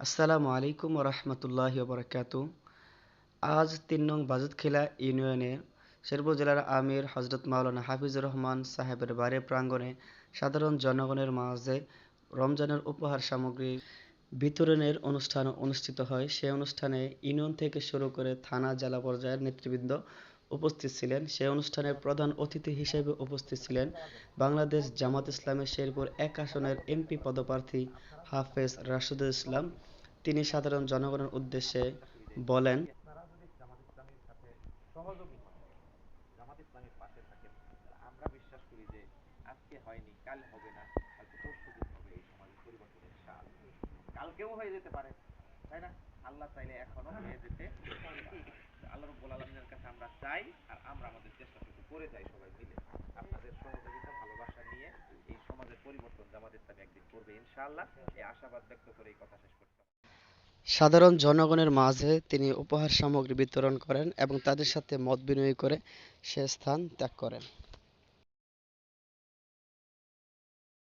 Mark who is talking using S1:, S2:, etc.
S1: আসসালামু আলাইকুম রহমতুল্লাহ বরকাত। আজ তিন নং বাজুদখিলা ইউনিয়নে শেরপুর জেলার আমির হজরত মাওলানা হাফিজুর রহমান সাহেবের বাড়ির প্রাঙ্গণে সাধারণ জনগণের মাঝে রমজানের উপহার সামগ্রী বিতরণের অনুষ্ঠান অনুষ্ঠিত হয়। সে অনুষ্ঠানে ইউনিয়ন থেকে শুরু করে থানা, জেলা পর্যায়ের নেতৃবৃন্দ উপস্থিত ছিলেন। সে অনুষ্ঠানে প্রধান অতিথি হিসেবে উপস্থিত ছিলেন বাংলাদেশ জামাত ইসলামের শেরপুর এক আসনের এমপি পদপ্রার্থী হাফেজ রাশেদুল ইসলাম। তিনি সাধারণ জনগণের উদ্দেশ্যে বলেন,
S2: কালকেও হয়ে যেতে পারে, তাই না? আল্লাহ চাইলে এখনও হয়ে যেতে আল্লাহ চাই আর আমরা আমাদের চেষ্টাটুকু করে যাই সবাই মিলে। আপনাদের সহযোগিতা, ভালোবাসা নিয়ে এই সমাজের পরিবর্তন আমাদের ইসলামী একদিন করবে, ইনশাআল্লাহ। এই আশাবাদ ব্যক্ত করে এই কথা শেষ করছি।
S1: সাধারণ জনগণের মাঝে তিনি উপহার সামগ্রী বিতরণ করেন এবং তাদের সাথে মত বিনিময় করে সে স্থান ত্যাগ করেন।